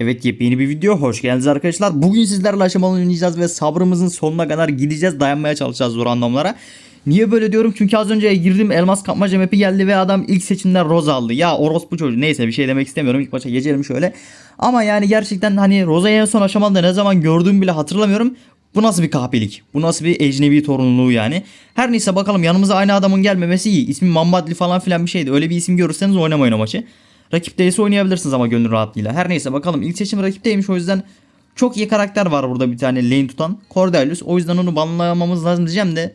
Evet yepyeni bir video hoş geldiniz arkadaşlar. Bugün sizlerle aşamalı oynayacağız ve sabrımızın sonuna kadar gideceğiz. Dayanmaya çalışacağız zor anlamlara. Niye böyle diyorum? Çünkü az önce girdim elmas kapmaca map'i geldi ve adam ilk seçimden Roza aldı. Ya orospu çocuğu neyse bir şey demek istemiyorum. İlk başa geçelim şöyle. Ama yani gerçekten hani Roza'yı en son aşamada ne zaman gördüğümü bile hatırlamıyorum. Bu nasıl bir kahpelik? Bu nasıl bir ecnebi torunluğu yani? Her neyse bakalım yanımıza aynı adamın gelmemesi iyi. İsmi Mamadli falan filan bir şeydi. Öyle bir isim görürseniz oynamayın o maçı. Rakip değilse oynayabilirsiniz ama gönül rahatlığıyla. Her neyse bakalım ilk seçim rakipteymiş o yüzden çok iyi karakter var burada bir tane lane tutan. Cordelius. O yüzden onu banlamamız lazım diyeceğim de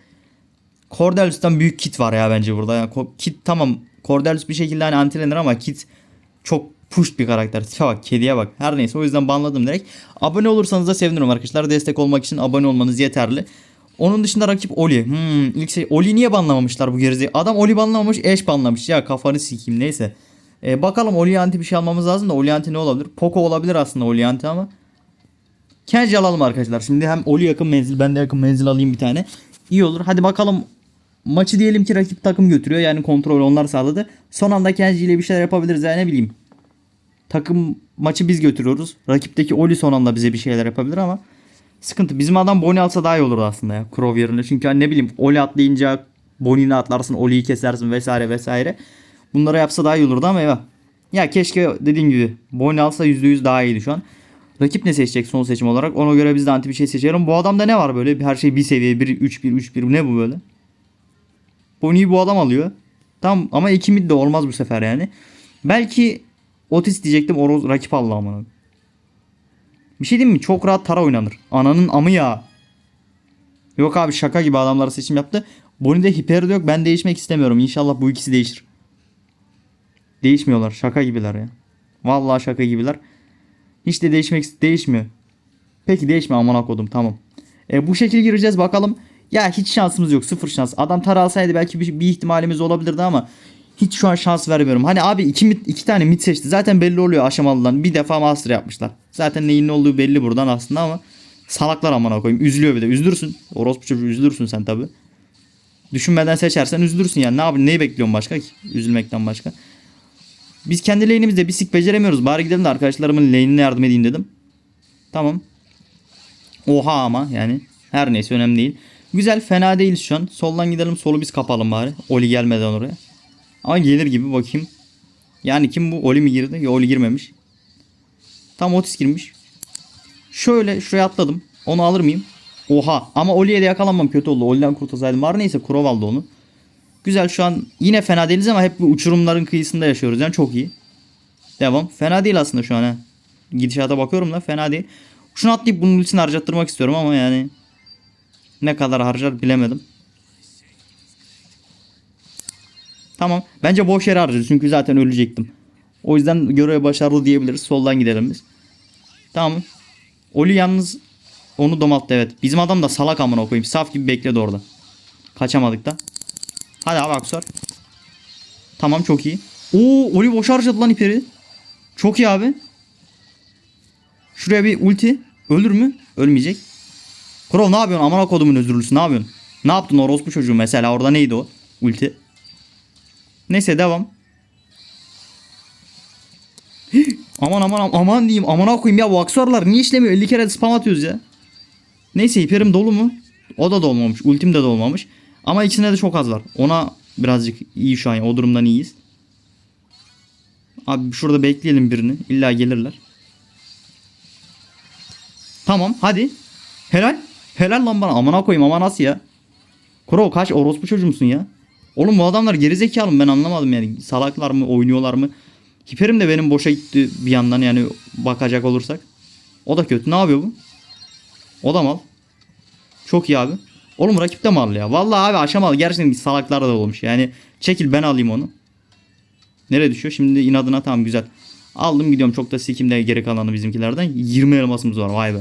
Cordelius'tan büyük kit var ya bence burada. Yani kit tamam Cordelius bir şekilde hani antilenir ama kit çok push bir karakter. Tipe bak kediye bak. Her neyse o yüzden banladım direkt. Abone olursanız da sevinirim arkadaşlar. Destek olmak için abone olmanız yeterli. Onun dışında rakip Oli. Hmm, ilk şey Oli niye banlamamışlar bu gerizekalı? Adam Oli banlamamış, Eş banlamış. Ya kafanı sikeyim neyse. Ee, bakalım Oli anti bir şey almamız lazım da Oli anti ne olabilir? Poco olabilir aslında Oli anti ama. Kenji alalım arkadaşlar. Şimdi hem Oli yakın menzil ben de yakın menzil alayım bir tane. İyi olur. Hadi bakalım maçı diyelim ki rakip takım götürüyor. Yani kontrol onlar sağladı. Son anda Kenji ile bir şeyler yapabiliriz yani ne bileyim. Takım maçı biz götürüyoruz. Rakipteki Oli son anda bize bir şeyler yapabilir ama sıkıntı. Bizim adam Bonnie alsa daha iyi olurdu aslında ya. Crow yerine. Çünkü hani ne bileyim Oli atlayınca Bonnie'ni atlarsın. Oli'yi kesersin vesaire vesaire. Bunları yapsa daha iyi olurdu ama eyvah. Ya keşke dediğim gibi Bonnie alsa %100 daha iyiydi şu an. Rakip ne seçecek son seçim olarak? Ona göre biz de anti bir şey seçelim. Bu adamda ne var böyle? Her şey bir seviye. 1 3 1 3 1 ne bu böyle? Bonnie'yi bu adam alıyor. Tamam ama iki mid de olmaz bu sefer yani. Belki Otis diyecektim. O rakip amına. Bir şey diyeyim mi? Çok rahat tara oynanır. Ananın amı ya. Yok abi şaka gibi adamlar seçim yaptı. Bonnie'de hiper de yok. Ben değişmek istemiyorum. İnşallah bu ikisi değişir. Değişmiyorlar. Şaka gibiler ya. Vallahi şaka gibiler. Hiç de değişmek değişmiyor. Peki değişme amına kodum tamam. E, bu şekilde gireceğiz bakalım. Ya hiç şansımız yok. Sıfır şans. Adam tara alsaydı belki bir, bir ihtimalimiz olabilirdi ama hiç şu an şans vermiyorum. Hani abi iki, mid, iki tane mid seçti. Zaten belli oluyor aşamalıdan. Bir defa master yapmışlar. Zaten neyin ne olduğu belli buradan aslında ama salaklar amına koyayım. Üzülüyor bir de. Üzülürsün. Orospu çocuğu üzülürsün sen tabi. Düşünmeden seçersen üzülürsün yani. Ne yapayım? Neyi bekliyorsun başka ki? Üzülmekten başka. Biz kendi lane'imizde bir sik beceremiyoruz. Bari gidelim de arkadaşlarımın lane'ine yardım edeyim dedim. Tamam. Oha ama yani. Her neyse önemli değil. Güzel fena değiliz şu an. Soldan gidelim solu biz kapalım bari. Oli gelmeden oraya. Ama gelir gibi bakayım. Yani kim bu? Oli mi girdi? Yok Oli girmemiş. Tam Otis girmiş. Şöyle şuraya atladım. Onu alır mıyım? Oha ama Oli'ye de yakalanmam kötü oldu. Oli'den kurtulsaydım var neyse Kurov aldı onu. Güzel şu an yine fena değiliz ama hep bu uçurumların kıyısında yaşıyoruz yani çok iyi. Devam. Fena değil aslında şu an ha. Gidişata bakıyorum da fena değil. Şunu atlayıp bunun ultisini harcattırmak istiyorum ama yani ne kadar harcar bilemedim. Tamam. Bence boş yere harcadı çünkü zaten ölecektim. O yüzden görev başarılı diyebiliriz. Soldan gidelim biz. Tamam. Oli yalnız onu domalttı evet. Bizim adam da salak amına koyayım. Saf gibi bekledi orada. Kaçamadık da. Hadi abi Aksor. Tamam çok iyi. Oo Oli boş harcadı lan iperi. Çok iyi abi. Şuraya bir ulti. Ölür mü? Ölmeyecek. Crow ne yapıyorsun? Amına kodumun özürlüsü ne yapıyorsun? Ne yaptın orospu çocuğu mesela? Orada neydi o? Ulti. Neyse devam. Aman aman aman diyeyim. Amına koyayım ya bu aksuarlar niye işlemiyor? 50 kere spam atıyoruz ya. Neyse hiperim dolu mu? O da dolmamış. Ultim de dolmamış. Ama ikisinde de çok az var. Ona birazcık iyi şu an. ya, O durumdan iyiyiz. Abi şurada bekleyelim birini. İlla gelirler. Tamam hadi. Helal. Helal lan bana. Amına koyayım ama nasıl ya? Kuro kaç orospu çocuğu musun ya? Oğlum bu adamlar gerizekalı mı ben anlamadım yani. Salaklar mı oynuyorlar mı? Hiperim de benim boşa gitti bir yandan yani bakacak olursak. O da kötü. Ne yapıyor bu? O da mal. Çok iyi abi. Oğlum rakip de mal ya. Vallahi abi aşamalı. Gerçekten salaklar da olmuş. Yani çekil ben alayım onu. Nereye düşüyor? Şimdi inadına tamam güzel. Aldım gidiyorum. Çok da sikimde geri kalanı bizimkilerden. 20 elmasımız var. Vay be.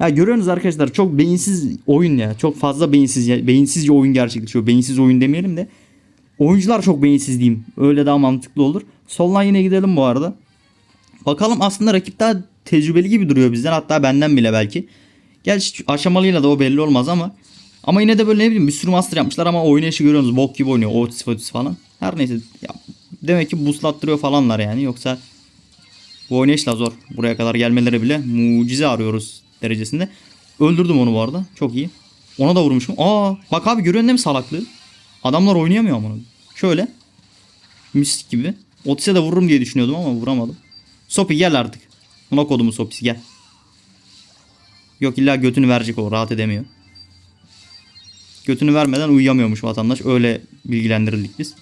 Ya görüyorsunuz arkadaşlar çok beyinsiz oyun ya. Çok fazla beyinsiz beyinsizce oyun gerçekleşiyor. Beyinsiz oyun demeyelim de. Oyuncular çok beyinsiz diyeyim. Öyle daha mantıklı olur. Soldan yine gidelim bu arada. Bakalım aslında rakip daha tecrübeli gibi duruyor bizden. Hatta benden bile belki. Gerçi aşamalıyla da o belli olmaz ama. Ama yine de böyle ne bileyim bir sürü master yapmışlar ama oynayışı görüyorsunuz. Bok gibi oynuyor. Otis Otis falan. Her neyse. Ya, demek ki buslattırıyor falanlar yani. Yoksa Bu oynayışla zor. Buraya kadar gelmeleri bile mucize arıyoruz derecesinde. Öldürdüm onu bu arada. Çok iyi. Ona da vurmuşum. Aa bak abi görüyorsun değil mi salaklığı? Adamlar oynayamıyor ama. Şöyle. Mis gibi. Otis'e de vururum diye düşünüyordum ama vuramadım. Sopi gel artık. Buna kodumu Sopi'si gel. Yok illa götünü verecek o rahat edemiyor. Götünü vermeden uyuyamıyormuş vatandaş. Öyle bilgilendirildik biz.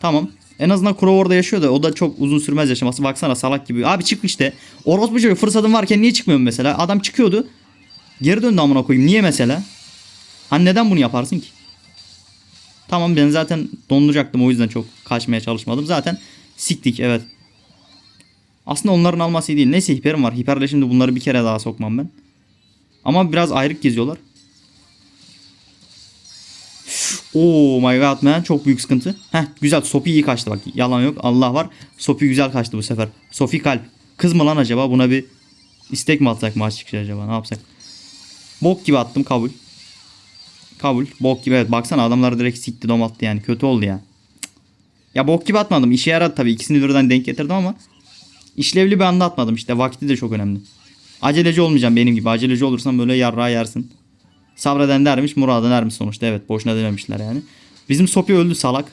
Tamam. En azından Crow orada yaşıyor da o da çok uzun sürmez yaşaması. Baksana salak gibi. Abi çık işte. Orospu çocuğu fırsatın varken niye çıkmıyorsun mesela? Adam çıkıyordu. Geri döndü amına koyayım. Niye mesela? Hani neden bunu yaparsın ki? Tamam ben zaten donduracaktım o yüzden çok kaçmaya çalışmadım. Zaten siktik evet. Aslında onların alması değil. Neyse hiperim var. Hiperle şimdi bunları bir kere daha sokmam ben. Ama biraz ayrık geziyorlar. Oh my god man çok büyük sıkıntı. Heh güzel Sophie iyi kaçtı bak yalan yok Allah var. Sophie güzel kaçtı bu sefer. Sophie kalp. Kız mı lan acaba buna bir istek mi atsak maç çıkışı acaba ne yapsak. Bok gibi attım kabul. Kabul. Bok gibi evet baksana adamlar direkt sikti domalttı yani kötü oldu ya. Cık. Ya bok gibi atmadım işe yaradı tabii ikisini birden denk getirdim ama işlevli bir anda atmadım işte vakti de çok önemli. Aceleci olmayacağım benim gibi aceleci olursam böyle yarrağı yersin. Sabreden dermiş muradan ermiş sonuçta evet boşuna dememişler yani. Bizim Sopi öldü salak.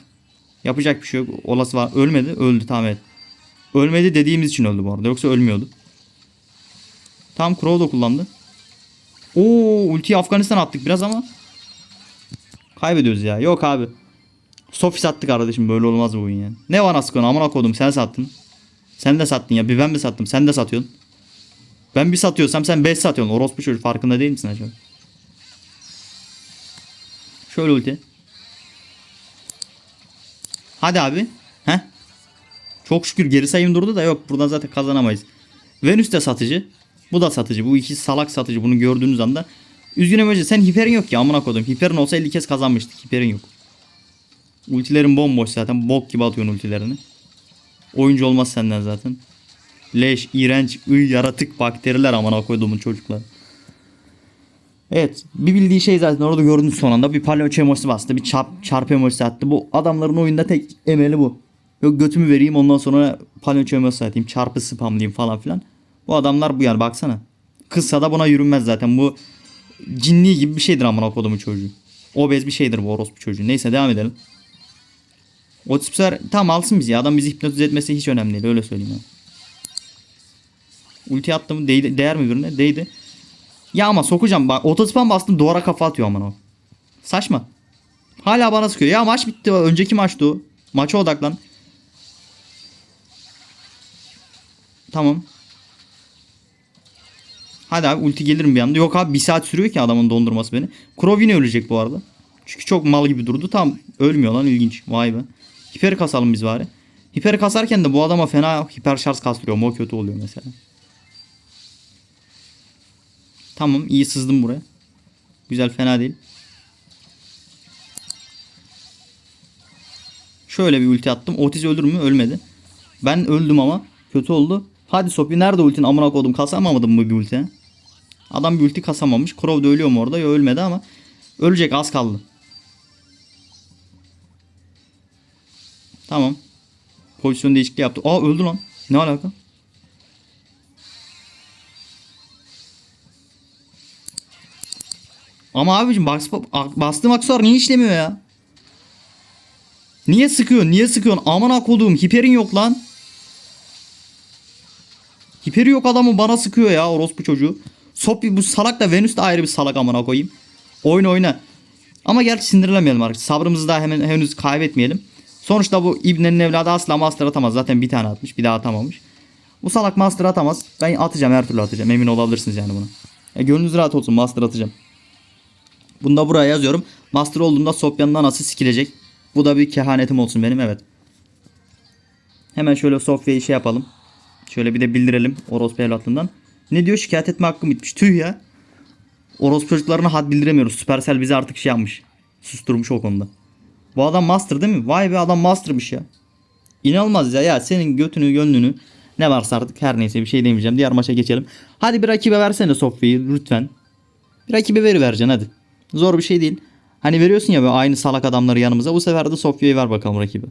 Yapacak bir şey yok. Olası var. Ölmedi. Öldü tamam evet. Ölmedi dediğimiz için öldü bu arada. Yoksa ölmüyordu. Tam Crow da kullandı. Oo ultiyi Afganistan attık biraz ama. Kaybediyoruz ya. Yok abi. Sofi sattık kardeşim böyle olmaz bu oyun yani. Ne var askın amına kodum sen sattın. Sen de sattın ya bir ben mi sattım sen de satıyorsun. Ben bir satıyorsam sen 5 satıyorsun. Orospu çocuk farkında değil misin acaba? Şöyle ulti. Hadi abi. Heh. Çok şükür geri sayım durdu da yok. Buradan zaten kazanamayız. Venüs de satıcı. Bu da satıcı. Bu iki salak satıcı. Bunu gördüğünüz anda. Üzgünüm önce sen hiperin yok ya amına koydum. Hiperin olsa 50 kez kazanmıştık. Hiperin yok. Ultilerin bomboş zaten. Bok gibi atıyorsun ultilerini. Oyuncu olmaz senden zaten. Leş, iğrenç, ıy, yaratık, bakteriler amına koyduğumun çocuklar. Evet. Bir bildiği şey zaten orada gördünüz son anda. Bir palyaço emojisi bastı. Bir çarp, çarpı emojisi attı. Bu adamların oyunda tek emeli bu. Yok götümü vereyim ondan sonra palyaço emojisi atayım. Çarpı spamlayayım falan filan. Bu adamlar bu yani baksana. Kızsa da buna yürünmez zaten. Bu cinni gibi bir şeydir amına kodumun çocuğu. Obez bir şeydir bu orospu çocuğu. Neyse devam edelim. Bu sefer tam alsın bizi. Adam bizi hipnotize etmesi hiç önemli değil. Öyle söyleyeyim ya. Ulti attım. Değdi, değer mi birine? Değdi. Ya ama sokacağım bak otospam bastım duvara kafa atıyor aman o. Saçma. Hala bana sıkıyor. Ya maç bitti. Önceki maçtı o. Maça odaklan. Tamam. Hadi abi ulti gelir mi bir anda? Yok abi bir saat sürüyor ki adamın dondurması beni. Yine ölecek bu arada. Çünkü çok mal gibi durdu. Tam ölmüyor lan ilginç. Vay be. Hiper kasalım biz bari. Hiper kasarken de bu adama fena hiper şarj kastırıyor. O kötü oluyor mesela. Tamam iyi sızdım buraya. Güzel fena değil. Şöyle bir ulti attım. Otis öldür mü? Ölmedi. Ben öldüm ama. Kötü oldu. Hadi Sopi nerede ultin? Amına kodum kasamamadın mı bir ulti? Adam bir ulti kasamamış. Crow da ölüyor mu orada? Ya ölmedi ama. Ölecek az kaldı. Tamam. Pozisyon değişikliği yaptı. Aa öldü lan. Ne alaka? Ama abicim bas, bastığım aksesuar niye işlemiyor ya? Niye sıkıyorsun? Niye sıkıyorsun? Aman akodum. Hiperin yok lan. Hiperi yok adamı bana sıkıyor ya orospu çocuğu. Sopi bu salak da Venüs de ayrı bir salak amına koyayım. Oyna oyna. Ama gerçi sinirlenmeyelim artık. Sabrımızı da hemen henüz kaybetmeyelim. Sonuçta bu İbne'nin evladı asla master atamaz. Zaten bir tane atmış. Bir daha atamamış. Bu salak master atamaz. Ben atacağım her türlü atacağım. Emin olabilirsiniz yani buna. E, gönlünüz rahat olsun master atacağım. Bunu da buraya yazıyorum. Master olduğunda Sopya'nın anası sikilecek. Bu da bir kehanetim olsun benim evet. Hemen şöyle Sofya'yı şey yapalım. Şöyle bir de bildirelim orospu evlatlığından. Ne diyor şikayet etme hakkım bitmiş. Tüh ya. Orospu çocuklarına had bildiremiyoruz. Supercell bizi artık şey yapmış. Susturmuş o konuda. Bu adam master değil mi? Vay be adam mastermış ya. İnanılmaz ya. Ya senin götünü gönlünü ne varsa artık her neyse bir şey demeyeceğim. Diğer maça geçelim. Hadi bir rakibe versene Sofya'yı lütfen. Bir rakibe veri vereceksin hadi. Zor bir şey değil. Hani veriyorsun ya böyle aynı salak adamları yanımıza. Bu sefer de Sofya'yı ver bakalım rakibi.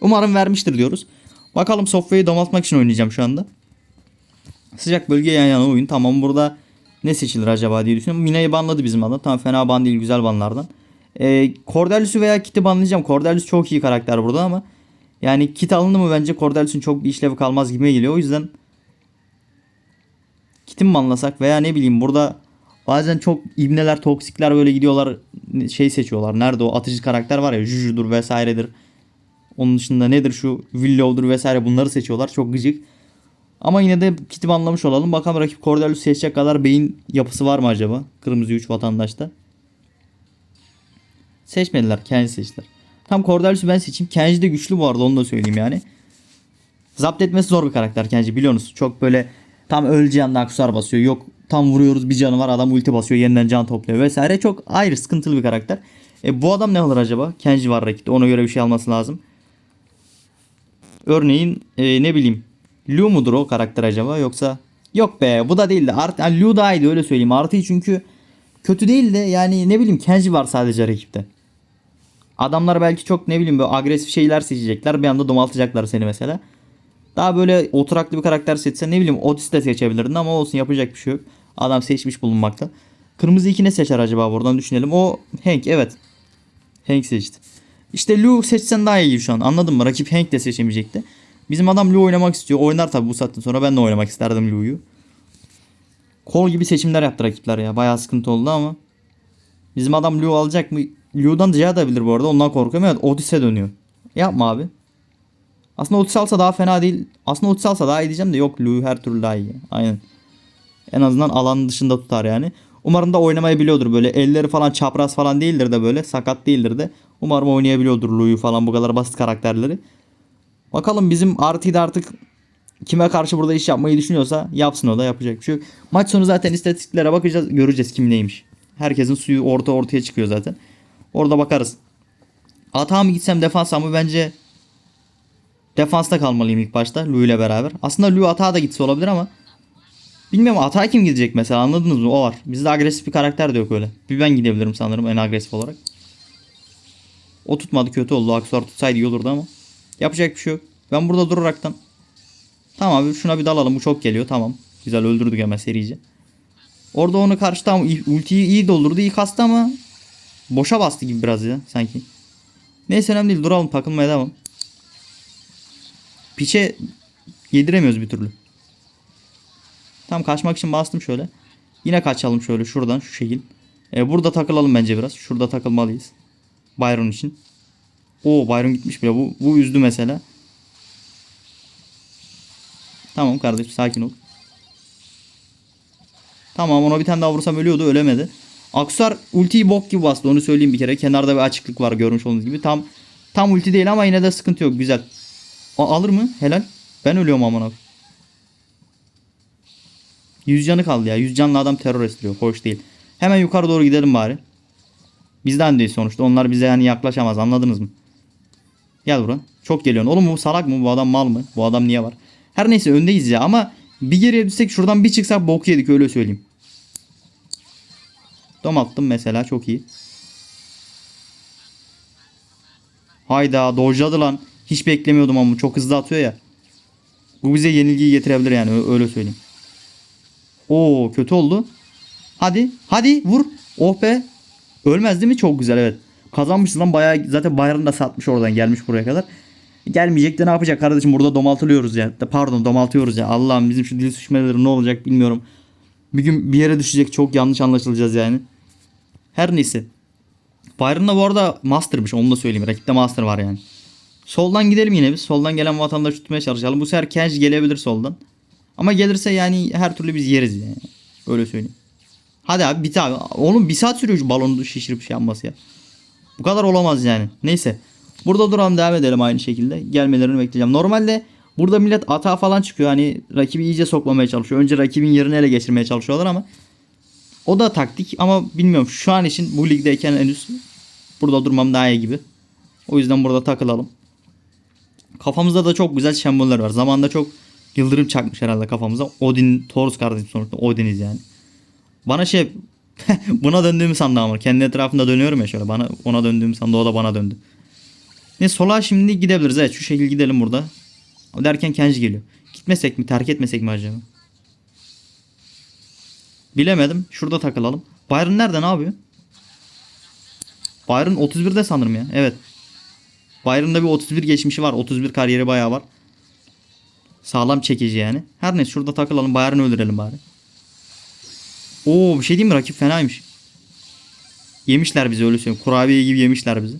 Umarım vermiştir diyoruz. Bakalım Sofya'yı domaltmak için oynayacağım şu anda. Sıcak bölge yan yana oyun. Tamam burada ne seçilir acaba diye düşünüyorum. Mina'yı banladı bizim adam. Tamam fena ban değil güzel banlardan. Ee, Cordelius'u veya Kit'i banlayacağım. Cordelius çok iyi karakter burada ama yani Kit alındı mı bence Cordelius'un çok bir işlevi kalmaz gibi geliyor. O yüzden Kit'i banlasak veya ne bileyim burada bazen çok ibneler toksikler böyle gidiyorlar şey seçiyorlar. Nerede o atıcı karakter var ya Juju'dur vesairedir. Onun dışında nedir şu Willow'dur vesaire bunları seçiyorlar. Çok gıcık. Ama yine de kiti anlamış olalım. Bakalım rakip Cordelius seçecek kadar beyin yapısı var mı acaba? Kırmızı 3 vatandaşta. Seçmediler. Kenji seçtiler. Tam Cordelius'u ben seçeyim. Kenji de güçlü bu arada onu da söyleyeyim yani. Zapt etmesi zor bir karakter Kenji biliyorsunuz. Çok böyle tam öleceği anda aksar basıyor. Yok tam vuruyoruz bir canı var adam ulti basıyor yeniden can topluyor vesaire. Çok ayrı sıkıntılı bir karakter. E, bu adam ne alır acaba? Kenji var rakipte ona göre bir şey alması lazım. Örneğin e, ne bileyim Liu mudur o karakter acaba yoksa yok be bu da değildi. Art yani Liu daha iyiydi öyle söyleyeyim. Artı çünkü kötü değil de yani ne bileyim Kenji var sadece rakipte. Adamlar belki çok ne bileyim böyle agresif şeyler seçecekler. Bir anda domaltacaklar seni mesela. Daha böyle oturaklı bir karakter seçsen ne bileyim Otis de seçebilirdin ama olsun yapacak bir şey yok. Adam seçmiş bulunmakta. Kırmızı iki ne seçer acaba buradan düşünelim. O Hank evet. Hank seçti. İşte Liu seçsen daha iyi şu an anladın mı? Rakip Hank de seçemeyecekti. Bizim adam Liu oynamak istiyor. Oynar tabi bu saatten sonra ben de oynamak isterdim Liu'yu. Kol gibi seçimler yaptı rakipler ya. Bayağı sıkıntı oldu ama. Bizim adam Liu alacak mı? Liu'dan rica edebilir bu arada. Ondan korkuyorum. Evet Otis'e dönüyor. Yapma abi. Aslında Otis alsa daha fena değil. Aslında Otis alsa daha iyi diyeceğim de yok Liu her türlü daha iyi. Aynen. En azından alanın dışında tutar yani. Umarım da oynamayı biliyordur böyle. Elleri falan çapraz falan değildir de böyle. Sakat değildir de. Umarım oynayabiliyordur Lu'yu falan bu kadar basit karakterleri. Bakalım bizim RT de artık kime karşı burada iş yapmayı düşünüyorsa yapsın o da yapacak bir şey. Maç sonu zaten istatistiklere bakacağız göreceğiz kim neymiş. Herkesin suyu orta ortaya çıkıyor zaten. Orada bakarız. Atağa mı gitsem defansa mı bence defansta kalmalıyım ilk başta Lu ile beraber. Aslında Lu atağa da gitse olabilir ama bilmiyorum atağa kim gidecek mesela anladınız mı? O var. Bizde agresif bir karakter de yok öyle. Bir ben gidebilirim sanırım en agresif olarak. O tutmadı kötü oldu. Aksuar tutsaydı iyi olurdu ama. Yapacak bir şey yok. Ben burada duraraktan. Tamam abi şuna bir dalalım. Bu çok geliyor. Tamam. Güzel öldürdük hemen serice. Orada onu karşı tam ultiyi iyi doldurdu. iyi kastı ama boşa bastı gibi biraz ya sanki. Neyse önemli değil. Duralım takılmaya devam. Piçe yediremiyoruz bir türlü. Tam kaçmak için bastım şöyle. Yine kaçalım şöyle şuradan şu şekil. Ee, burada takılalım bence biraz. Şurada takılmalıyız. Byron için. O Byron gitmiş bile. Bu, bu üzdü mesela. Tamam kardeşim sakin ol. Tamam ona bir tane daha vursam ölüyordu ölemedi. Aksar ultiyi bok gibi bastı onu söyleyeyim bir kere. Kenarda bir açıklık var görmüş olduğunuz gibi. Tam tam ulti değil ama yine de sıkıntı yok güzel. O alır mı? Helal. Ben ölüyorum amına. 100 canı kaldı ya. 100 canlı adam terör estiriyor. Hoş değil. Hemen yukarı doğru gidelim bari. Bizden değil sonuçta. Onlar bize yani yaklaşamaz. Anladınız mı? Gel buraya. Çok geliyorsun. Oğlum bu salak mı? Bu adam mal mı? Bu adam niye var? Her neyse öndeyiz ya ama bir geriye düşsek şuradan bir çıksak bok yedik öyle söyleyeyim. Dom attım mesela çok iyi. Hayda dojladı lan. Hiç beklemiyordum ama çok hızlı atıyor ya. Bu bize yenilgiyi getirebilir yani öyle söyleyeyim. Oo kötü oldu. Hadi hadi vur. Oh be. Ölmez değil mi? Çok güzel evet. Kazanmışız lan bayağı zaten bayrağını da satmış oradan gelmiş buraya kadar. Gelmeyecek de ne yapacak kardeşim burada domaltılıyoruz ya. Pardon domaltıyoruz ya. Allah'ım bizim şu dil sürçmeleri ne olacak bilmiyorum. Bir gün bir yere düşecek çok yanlış anlaşılacağız yani. Her neyse. Byron da bu arada Master'mış onu da söyleyeyim. Rakipte Master var yani. Soldan gidelim yine biz. Soldan gelen vatandaşı tutmaya çalışalım. Bu sefer Kenji gelebilir soldan. Ama gelirse yani her türlü biz yeriz yani. Öyle söyleyeyim. Hadi abi bit abi. Oğlum bir saat sürüyor şu balonu şişirip şey yapması ya. Bu kadar olamaz yani. Neyse. Burada duralım devam edelim aynı şekilde. Gelmelerini bekleyeceğim. Normalde burada millet ata falan çıkıyor. Hani rakibi iyice sokmamaya çalışıyor. Önce rakibin yerini ele geçirmeye çalışıyorlar ama o da taktik ama bilmiyorum şu an için bu ligdeyken henüz burada durmam daha iyi gibi. O yüzden burada takılalım. Kafamızda da çok güzel semboller var. Zamanında çok yıldırım çakmış herhalde kafamıza. Odin, Taurus kardeşim sonuçta Odin'iz yani. Bana şey buna döndüğümü sandı ama kendi etrafında dönüyorum ya şöyle bana ona döndüğümü sandı o da bana döndü. Ne sola şimdi gidebiliriz evet şu şekilde gidelim burada. Derken Kenji geliyor. Gitmesek mi terk etmesek mi acaba? Bilemedim. Şurada takılalım. Byron nerede ne yapıyor? Byron 31'de sanırım ya. Evet. Byron'da bir 31 geçmişi var. 31 kariyeri bayağı var. Sağlam çekici yani. Her neyse şurada takılalım. Byron'ı öldürelim bari. Oo bir şey diyeyim mi? Rakip fenaymış. Yemişler bizi öyle söyleyeyim. Kurabiye gibi yemişler bizi.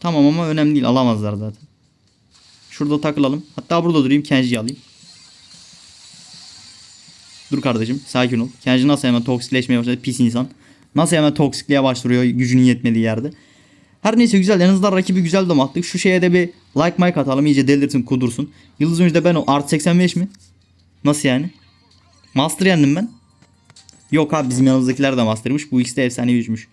Tamam ama önemli değil. Alamazlar zaten. Şurada takılalım. Hatta burada durayım. Kenji'yi alayım. Dur kardeşim. Sakin ol. Kenji nasıl hemen toksikleşmeye başladı? Pis insan. Nasıl hemen toksikliğe başvuruyor gücünün yetmediği yerde. Her neyse güzel. En azından rakibi güzel domattık. Şu şeye de bir like mic atalım. iyice delirsin kudursun. Yıldız oyuncuda ben o. Artı 85 mi? Nasıl yani? Master yendim ben. Yok abi bizim yanımızdakiler de master'mış. Bu ikisi de efsane güçmüş.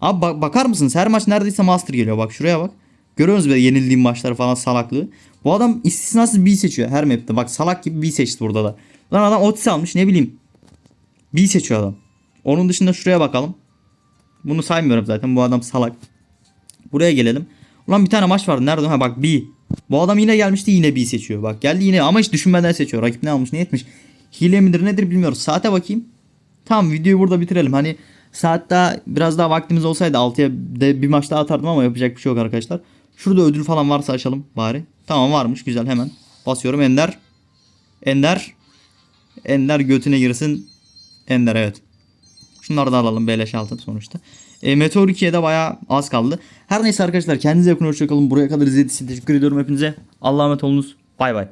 Abi bak- bakar mısınız? Her maç neredeyse master geliyor. Bak şuraya bak. Görüyorsunuz böyle yenildiğim maçları falan salaklığı. Bu adam istisnasız B seçiyor her map'te. Bak salak gibi B seçti burada da. Lan adam Otis almış ne bileyim. B seçiyor adam. Onun dışında şuraya bakalım. Bunu saymıyorum zaten. Bu adam salak. Buraya gelelim. Ulan bir tane maç vardı. Nerede? Ha bak B. Bu adam yine gelmişti yine B seçiyor. Bak geldi yine ama hiç düşünmeden seçiyor. Rakip ne almış ne etmiş. Hile midir nedir bilmiyoruz. Saate bakayım. Tamam videoyu burada bitirelim. Hani saat daha biraz daha vaktimiz olsaydı 6'ya de bir maç daha atardım ama yapacak bir şey yok arkadaşlar. Şurada ödül falan varsa açalım bari. Tamam varmış güzel hemen. Basıyorum Ender. Ender. Ender götüne girsin. Ender evet. Şunları da alalım beleş altın sonuçta. E, Meteor 2'ye de bayağı az kaldı. Her neyse arkadaşlar kendinize yakın hoşçakalın. Buraya kadar izlediğiniz için teşekkür ediyorum hepinize. Allah'a emanet olunuz. Bay bay.